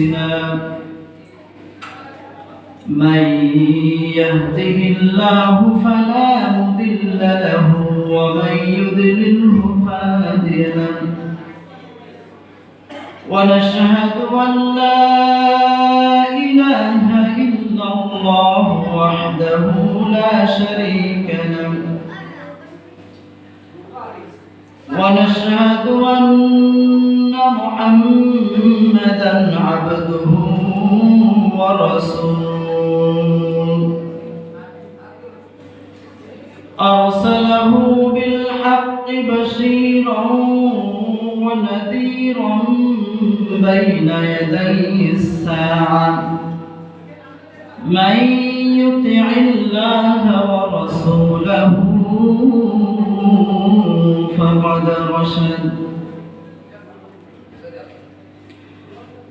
أنفسنا من يهده الله فلا مضل له ومن يضلله فلا هادي له. ونشهد أن لا إله إلا الله وحده لا شريك له. ونشهد أن عبده ورسوله. أرسله بالحق بشيرا ونذيرا بين يدي الساعة. من يطع الله ورسوله فقد رشد.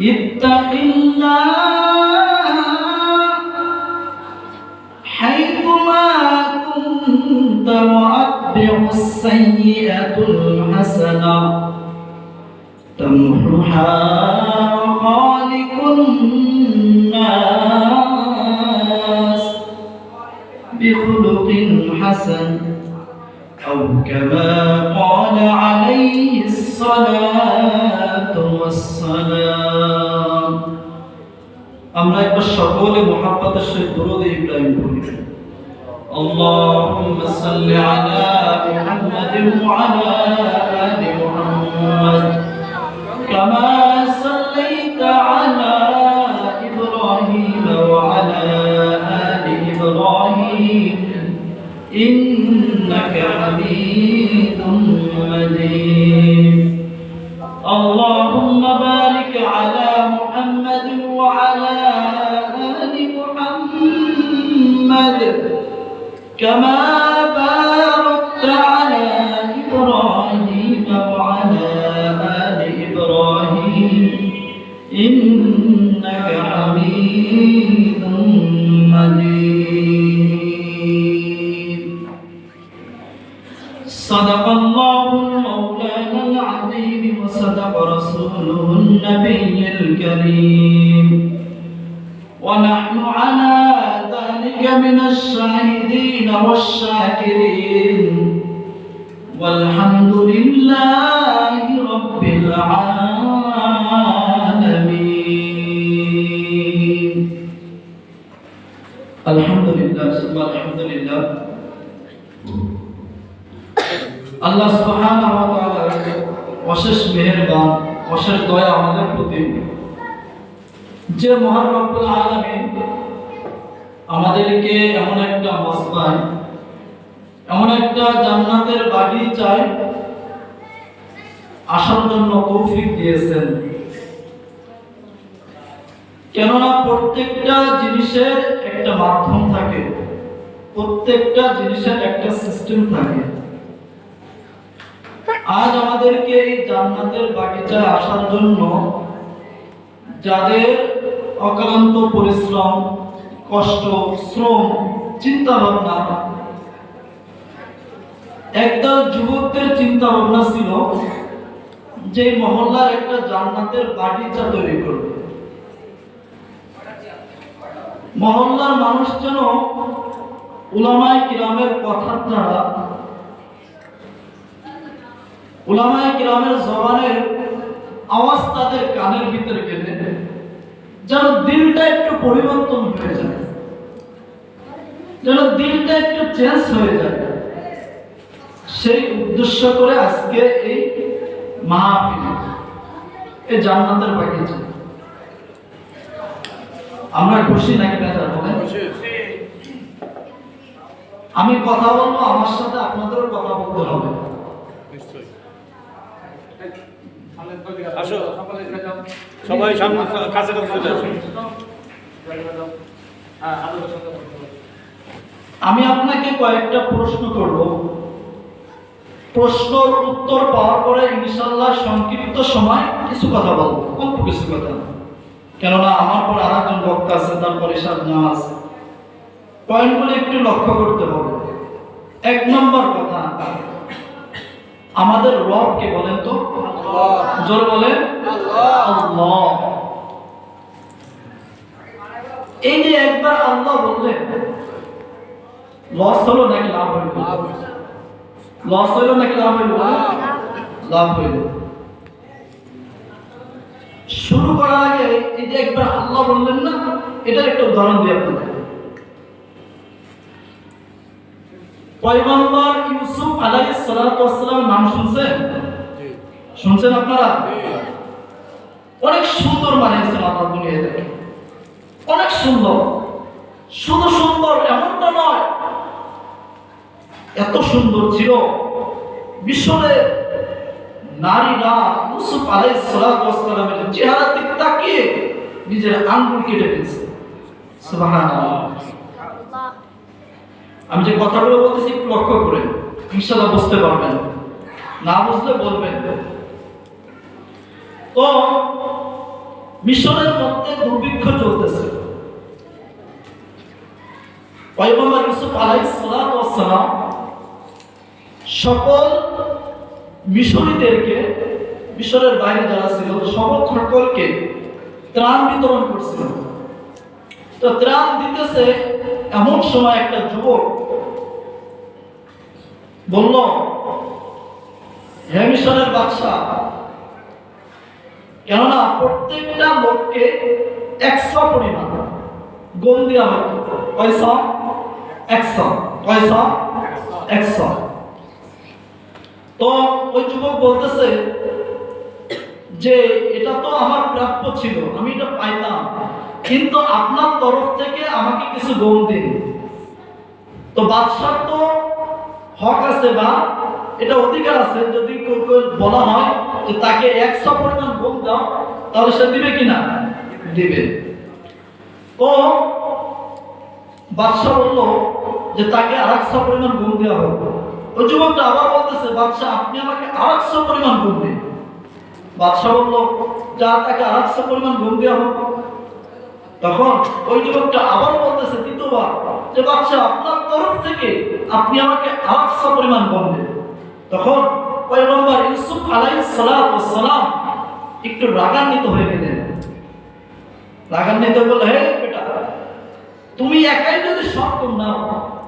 اتق الله حيثما كنت وأتبع السيئة الحسنة. تمحها وخالق الناس بخلق حسن. أو كما قال عليه الصلاة والسلام. আমরা একবার সকলে মোহাম্মতের সহিত দরুদ ইব্রাহিম পড়ি اللهم صل على محمد وعلى آل محمد كما صليت على إبراهيم وعلى آل إبراهيم إنك حميد مجيد اللهم كما আলহামদুলিল্লাহ সুবহান আলহামদুলিল্লাহ। আল্লাহ ওয়া অশেষ মেহেরবান, অশেষ দয়া আমাদের প্রতি। যে মহান রব্বুল আলামিন আমাদেরকে এমন একটা অবস্থায় এমন একটা জান্নাতের বাড়ি চায় আসার জন্য তৌফিক দিয়েছেন। কেননা প্রত্যেকটা জিনিসের একটা মাধ্যম থাকে। প্রত্যেকটা জিনিসের একটা সিস্টেম থাকে। আজ আমাদেরকে এই জান্নাতের বাগিচায় আসার জন্য যাদের অক্লান্ত পরিশ্রম, কষ্ট, শ্রম চিন্তা ভাবনা একদল যুবকদের চিন্তা ভাবনা ছিল যে মহল্লার একটা জান্নাতের বাগিচা তৈরি করবে। মহল্লার মানুষ যেন উলামায়ে কিরামের কথার দ্বারা, উলামায়ে কিরামের জবানের আওয়াজ তাদের কানের ভিতরে গেলে যেন দিলটা একটু পরিবর্তন হয়ে যায়, যেন দিলটা একটু চেঞ্জ হয়ে যায়। সেই উদ্দেশ্য করে আজকে এই মাহফিল, এই জান্নাতের বাগিচা আমরা খুশি নাকি বেজার বলেন আমি কথা বলব আমার সাথে আপনাদেরও কথা বলতে হবে। সবাই সামনে কাছে কাছে আমি আপনাকে কয়েকটা প্রশ্ন করব। প্রশ্নর উত্তর পাওয়ার পরে ইনশাল্লাহ সংক্ষিপ্ত সময় কিছু কথা বলব অল্প কিছু কথা। কেননা আমার পর আর একজন বক্তা আছে তারপরে সাত নেওয়া আছে পয়েন্টগুলো একটু লক্ষ্য করতে হবে। এক নম্বর কথা আমাদের রব কে বলেন তো? জোর বলেন। আল্লাহ। এই যে একবার আল্লাহ বললেন লস হলো নাকি লাভ হইল? লস হইল নাকি লাভ হইল? লাভ হইল। শুরু করার আগে এই যে একবার আল্লাহ বললেন না এটার একটা উদাহরণ দিই আপনাদের। পয়গম্বর ইউসুফ আলাইহিস সালাতু ওয়াসসালামের নাম শুনছেন? শুনছেন আপনারা? অনেক সুন্দর বানিয়েছেন আল্লাহ দুনিয়াতে অনেক সুন্দর। শুধু সুন্দর এমনটা নয় এত সুন্দর ছিল। মিশরে নারীরা ইউসুফ চেহারা তাকিয়ে নিজের আঙ্গুল কেটে আমি যে কথাগুলো বলতেছি লক্ষ্য করে বুঝতে পারবেন। না বুঝলে বলবেন তো মধ্যে দুর্ভিক্ষ চলতেছে। ইউসুফ ওয়াস সালাম সকল মিশরীদেরকে মিশরের বাইরে যারা ছিল সকল সকলকে ত্রাণ বিতরণ করছিল। তো ত্রাণ দিতেছে এমন সময় একটা যুবক বলল, হে মিশরের বাদশাহ, কেননা প্রত্যেকটা লোককে একশো পরিমাণ গম দেওয়া হতো। কয়শো? একশো। কয়শো? একশো। তো ওই যুবক বলতেছে যে, এটা তো আমার প্রাপ্য ছিল, আমি এটা পাইতাম। কিন্তু আপনার তরফ থেকে আমাকে কিছু গম দিন। তো বাদশাহ তো হক আছে বা এটা অধিকার আছে, যদি বলা হয় যে তাকে একশো পরিমাণ গম দাও, তাহলে সে দিবে কিনা? দিবে। তো বাদশাহ বলল যে তাকে আর একশো পরিমাণ গম দেওয়া হবে ওই যুবকটা আবার বলতেছে, বাদশাহ, আপনি আমাকে একশো পরিমাণ গম দিন। বাদশাহ বলল, যা তাকে পরিমাণ গম দেওয়া হবে তখন ওই যুবকটা আবার বলতেছে যে বাদশাহ, আপনার তরফ থেকে আপনি আমাকে আটশো পরিমাণ গম দেন। তখন পয়গম্বর ইউসুফ আলাইহিস সালাতু ওয়াস সালাম একটু রাগান্বিত হয়ে গেলেন। রাগান্বিত বলল, হে বেটা, তুমি একাই যদি সব নাও,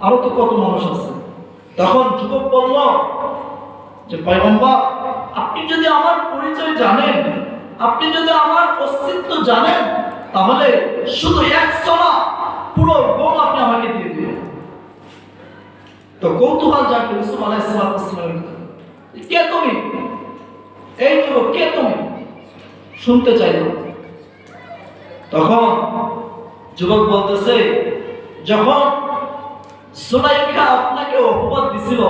আরও তো কত মানুষ আছে? তখন যুবক বলল, যে পয়গম্বর, আপনি যদি আমার পরিচয় জানেন, আপনি যদি আমার অস্তিত্ব জানেন, তাহলে শুধু এক না পুরো গম আপনি আমাকে দিয়ে দিবেন। তো কৌতূহল আলাইহিস কে তুমি? এই যুবক, কে তুমি? শুনতে চাইল। তখন যুবক বলতেছে, যখন সুলাইখা আপনাকে অপবাদ দিছিল।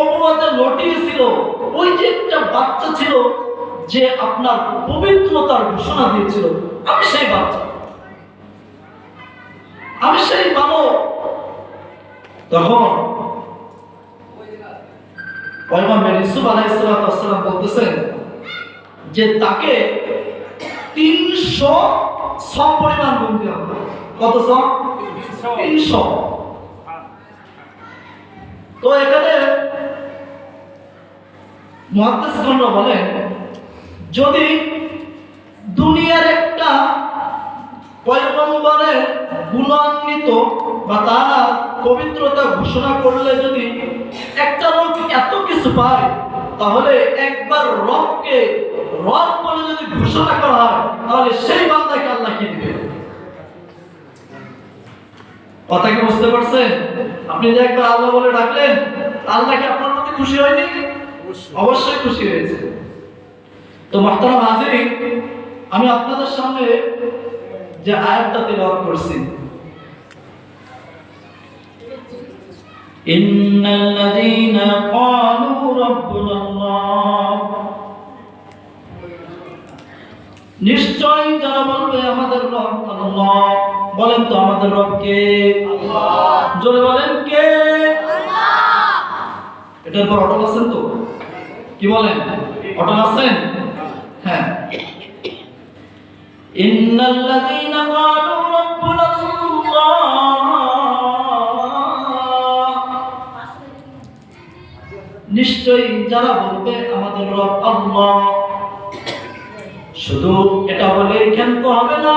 অপবাদে লটিয়েছিল ওই যে একটা বাচ্চা ছিল যে আপনার পবিত্রতার ঘোষণা দিয়েছিল। আমি সেই বাচ্চা। আমি সেই বালক তখন বলতেছেন যে তাকে তিনশো ছ পরিমাণ কত তিনশো। তো এখানে মহাদ্দেশগণরা বলেন যদি দুনিয়ার একটা পয়গম্বরের গুণান্বিত বা তারা পবিত্রতা ঘোষণা করলে যদি একটা লোক এত কিছু পায়, তাহলে একবার রবকে রব বলে যদি ঘোষণা করা হয়, তাহলে সেই বান্দাকে আল্লাহ কি দিবে কথা কি বুঝতে পারছেন আপনি যে একবার আল্লাহ বলে ডাকলেন আল্লাহ কি আপনার প্রতি খুশি হয়নি অবশ্যই খুশি হয়েছে তো মাহতারাম হাজির আমি আপনাদের সামনে যে আয়াতটা তেলাওয়াত করছি إن الذين قالوا ربنا الله নিশ্চয় যারা বলবে আমাদের রব আল্লাহ বলেন তো আমাদের রব কে জোরে বলেন কে? এটার পর অটল আছেন তো? কি বলেন? অটল আছেন? হ্যাঁ। নিশ্চয়ই যারা বলবে আমাদের রব আল্লাহ। শুধু এটা বলে ক্ষান্ত হবে না।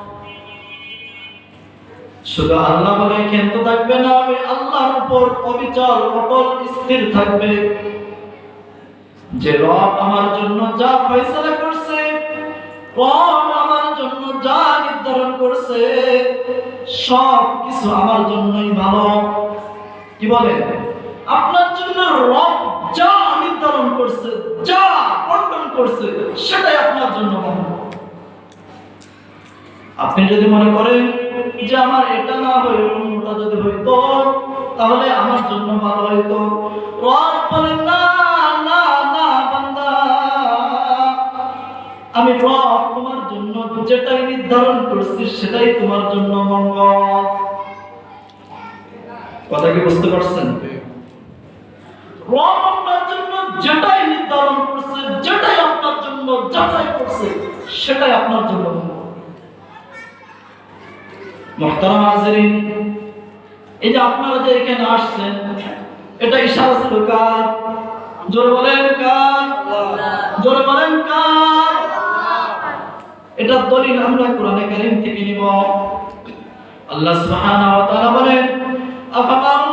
শুধু আল্লাহ বলে ক্ষান্ত থাকবে না, ওই আল্লাহর উপর অবিচল, অটল, স্থির থাকবে। যে রব আমার জন্য যা ফয়সালা করছে আমার জন্য যা নির্ধারণ করছে, সব কিছু আমার জন্যই ভালো। কি বলে? আপনার জন্য রব যা নির্ধারণ করছে, যা বন্টন করছে, সেটাই আপনার জন্য ভালো। আপনি যদি মনে করেন যে আমার এটা না হয়ে, অন্যটা যদি হইতো, তাহলে আমার জন্য ভালো হইতো। বলেন, না আমি রব তোমার জন্য যেটাই নির্ধারণ করছি, সেটাই তোমার জন্য মঙ্গল। কথা কি বুঝতে পারছেন? রব আপনার জন্য যেটাই নির্ধারণ করছে, যেটাই আপনার জন্য যাচাই করছে, সেটাই আপনার জন্য মঙ্গল। মোহতারাম হাজরিন এই যে আপনারা যে এখানে আসছেন, এটা ইশারা ছিল কার? জোরে বলেন কার? জোরে বলেন কার? এটা দলিল আমরা কোরআনে কারীম থেকে নিব। আল্লাহ সুবহানাহু ওয়া তাআলা বলেন আফামান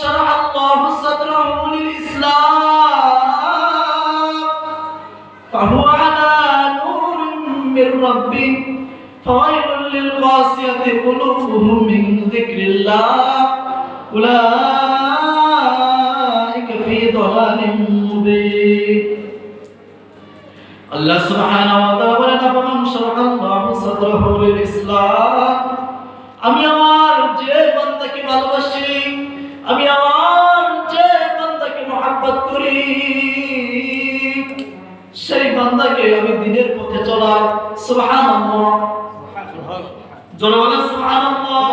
শারাহা আল্লাহু সাদরাহু লিল ইসলাম? ফাহুয়া আলা নূরিন মির রাব্বিহি ফাওয়াইল القاسية قلوبهم من ذكر الله أولئك في ضلال مبين الله سبحانه وتعالى فمن شرح الله صدره للإسلام أم يوم জোরে বলেন, সুবহানাল্লাহ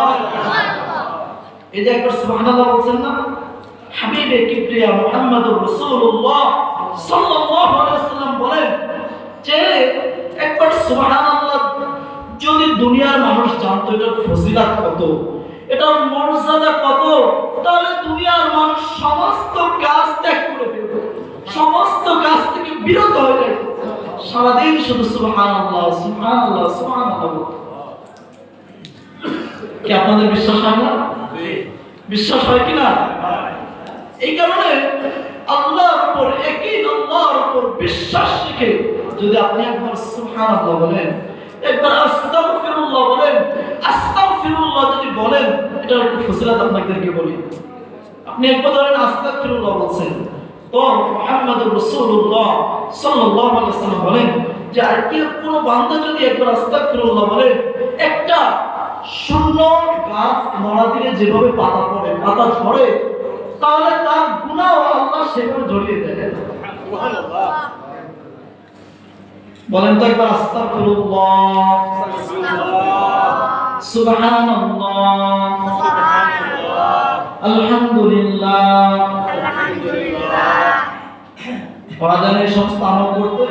এই যে একবার সুবহানাল্লাহ বলছেন না, হাবিবে কিবরিয়া রাসূলুল্লাহ সাল্লাল্লাহু আলাইহি ওয়াসাল্লাম বলেন যে একবার সুবহানাল্লাহ, যদি দুনিয়ার মানুষ জানতো এটার ফজিলত কত, এটার মর্যাদা কত, তাহলে দুনিয়ার মানুষ সমস্ত কাজ ত্যাগ করে সমস্ত কাজ থেকে বিরত হয়ে যেত সারাদিন শুধু সুবহানাল্লাহ সুবহানাল্লাহ সুবহানাল্লাহ। কি আপনাদের বিশ্বাস হয় না? বিশ্বাস হয় কি না? এই কারণে আল্লাহর উপর একই আল্লাহর উপর বিশ্বাস রেখে যদি আপনি একবার সুবহানাল্লাহ বলেন একবার আস্তাগফিরুল্লাহ বলেন আস্তাগফিরুল্লাহ যদি বলেন এটা একটু ফজিলত আপনাদেরকে বলি। আপনি একবার ধরেন আস্তাগফিরুল্লাহ বলছেন তো মুহাম্মদুর রাসূলুল্লাহ সাল্লাল্লাহু আলাইহি ওয়াসাল্লাম বলেন যে আর কি কোনো বান্দা যদি একবার আস্তাগফিরুল্লাহ বলে একটা শূন্য গাছ মরা দিলে যেভাবে পাতা পড়ে পাতা ঝরে তাহলে তার গুনাহ আল্লাহ সেভাবে জড়িয়ে দেয়। বলেন তো একবার আস্তাগফিরুল্লাহ। সুবহানাল্লাহ। আলহামদুলিল্লাহ। পড়াদান এই সমস্ত আমল করতে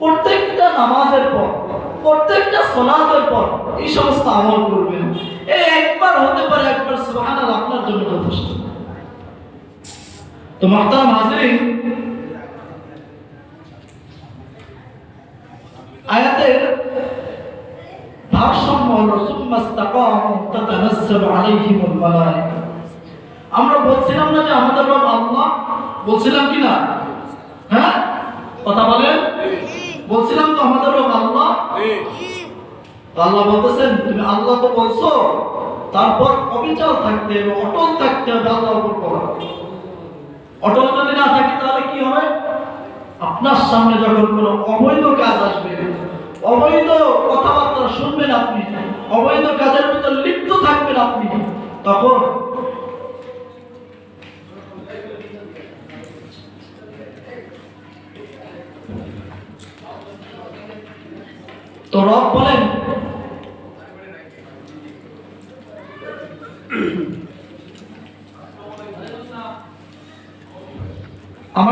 প্রত্যেকটা নামাজের পর প্রত্যেকটা সলাতের পর এই সমস্ত আমল করবেন। এই একবার হতে পারে, একবার সুবহানাল্লাহ, আপনার জন্য যথেষ্ট। তো মাহতারাম হাজিরিন, আয়াতের ভারসাম্য হলো আমরা বলছিলাম না যে আমাদের রব বলছিলাম কি না? হ্যাঁ? কথা বলেন? বলছিলাম তো আমাদের আল্লাহ? আল্লাহ বলতেছেন তুমি আল্লাহ তো বলছো তারপর অবিচল থাকতে হবে অটল থাকতে হবে আল্লাহর উপর পড়া অটল যদি না থাকি তাহলে কি হবে? আপনার সামনে যখন কোনো অবৈধ কাজ আসবে অবৈধ কথাবার্তা শুনবেন আপনি অবৈধ কাজের ভিতর লিপ্ত থাকবেন আপনি তখন তো রব বলেন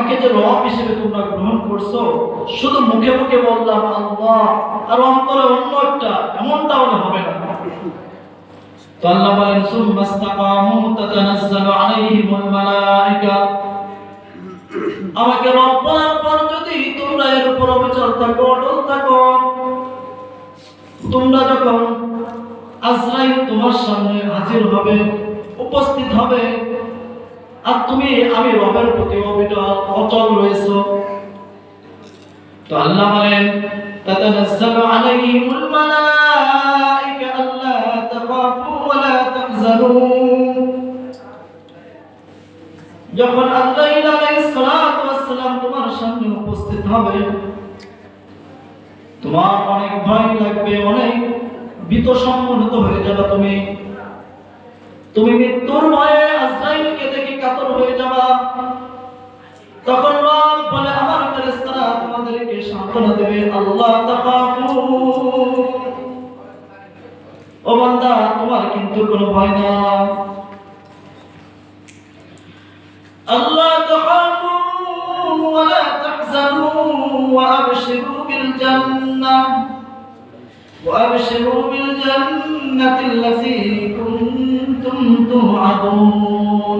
আমাকে যে রব হিসেবে তোমরা গ্রহণ করছ, শুধু মুখে মুখে বললাম আল্লাহ আর অন্তরে অন্য একটা এমনটা হলে হবে না। তো বলেন, সুম্মা ইসতাকামু তাতানাজ্জালু আলাইহিমুল মালায়েকা আমাকে রব বলার পর যদি তোমরা এর উপর অবিচল থাকো, অটল থাকো, তোমরা যখন আজরাইল তোমার সামনে হাজির হবে, উপস্থিত হবে আর তুমি, আমি রবের প্রতি অচল রয়েছো। তো আল্লাহ বলেন, তাতানাজ্জালু আলাইহিমুল মালায়েকা আল্লা তাখাফু ওয়া লা তাহজানু। যখন আল্লাহ আলাইহিস সালাতু ওয়াস সালাম তোমার সামনে উপস্থিত হবে, তোমার অনেক ভয় লাগবে, অনেক ভীত সম্মোহিত হয়ে যাবে তুমি। তুমি মৃত্যুর ভয়ে আজরাইলকে কাতর হয়ে যাবা তখন রব বলে আমার ফেরেশতারা তোমাদেরকে সান্ত্বনা দেবে আল্লাহ তাখাফু ও বান্দা তোমার কিন্তু কোনো ভয় না আল্লাহ তাখাফু ওয়ালা তাহজানু ওয়া আবশিরু বিল জান্নাহ وأبشروا بالجنة التي كنتم توعدون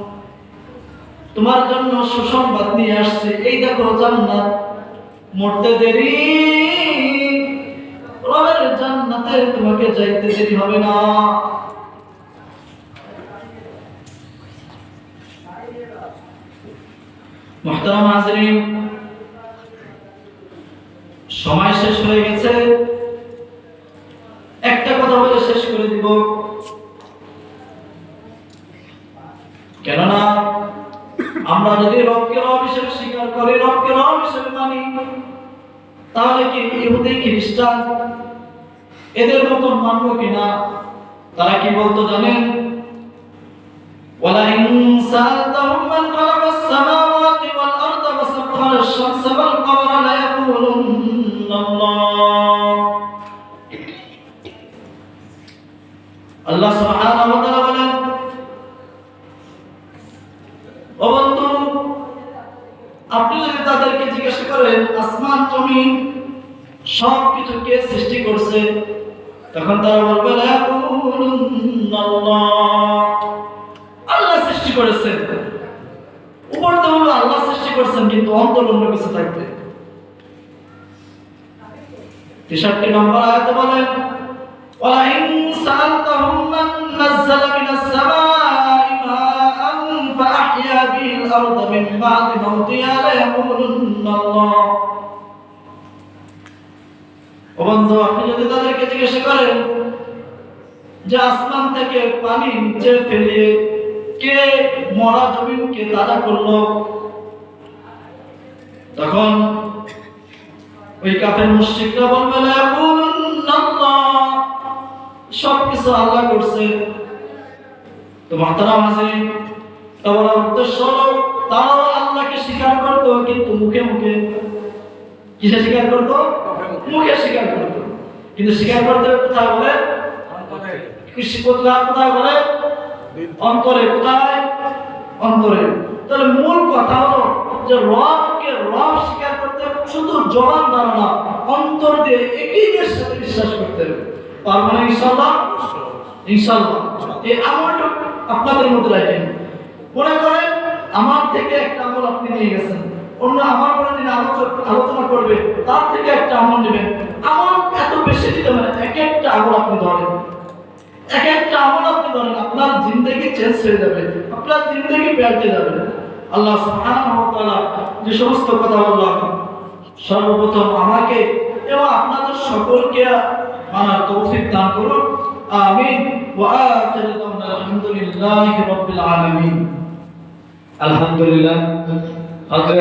তোমার জন্য সুসংবাদ নিয়ে আসছে। এই দেখো জান্নাত। মরতে দেরি। রবের জান্নাতে তোমাকে যাইতে দেরি হবে না। মুহতারাম হাজরিন, সময় শেষ হয়ে গেছে। একটা কথা বলে শেষ করে দিব কেননা আমরা যদি রবকে রব হিসেবে স্বীকার করি রবকে রব হিসেবে মানি তাহলে কি ইহুদি খ্রিস্টান এদের মতন মানব কিনা তারা কি বলতো জানেন ولئن سألتهم من خلق السماوات والأرض وسخر الشمس والقمر ليقولن الله আল্লাহ সুবহানাহু আপনি যদি তাদেরকে জিজ্ঞাসা করেন আসমান জমিন সব কিছু কে সৃষ্টি করছে তখন তারা বলবে লা ইয়াকুলুন্নাল্লাহ। আল্লাহ সৃষ্টি করেছেন উপর তো হলো আল্লাহ সৃষ্টি করেছেন কিন্তু অন্তর অন্য কিছু থাকবে তেষট্টি নম্বর আয়াতে বলেন ولئن سألتهم من نزل من السماء ماء فأحيا به الأرض من بعد موتها ليقولن الله ও বন্ধু আপনি যদি তাদেরকে জিজ্ঞাসা করেন যে আসমান থেকে পানি নিচে ফেলিয়ে কে মরা জমিনকে তাজা করলো তখন ওই কাফের মুশরিকরা বলবে লা ইয়াকুলুন্নাল্লাহ সব কিছু আল্লাহ করছে তো মাতারা মাঝে তার উদ্দেশ্য হলো তারাও আল্লাহকে স্বীকার করতো, কিন্তু মুখে মুখে কিসে স্বীকার করতো? মুখে স্বীকার করতো। কিন্তু স্বীকার করতে কোথায় বলে? কৃষি কোথায় কোথায় বলে? অন্তরে কোথায়? অন্তরে। তাহলে মূল কথা হলো যে রবকে রব স্বীকার করতে শুধু জবান দ্বারা না, অন্তর দিয়ে একই সাথে বিশ্বাস করতে হবে। পারব না ইনশাল্লাহ ইনশাল্লাহ এই আমলটা আপনাদের মধ্যে রাখেন। মনে করেন, আমার থেকে একটা আমল আপনি নিয়ে গেছেন। অন্য আমার পরে তিনি আলোচনা করবে, তার থেকে একটা আমল নেবেন। আমল এত বেশি দিতে মানে এক একটা আমল আপনি ধরেন। এক একটা আমল আপনি ধরেন, আপনার জিন্দগি চেঞ্জ হয়ে যাবে, আপনার জিন্দগি পাল্টে যাবে। আল্লাহ যে সমস্ত কথা বললাম সর্বপ্রথম আমাকে এবং আপনাদের সকলকে মানার তৌফিক দান করুন আমিন ওয়া আখিরু দাওয়ানা আলহামদুলিল্লাহি রাব্বিল আলামিন আলহামদুলিল্লাহ হযরত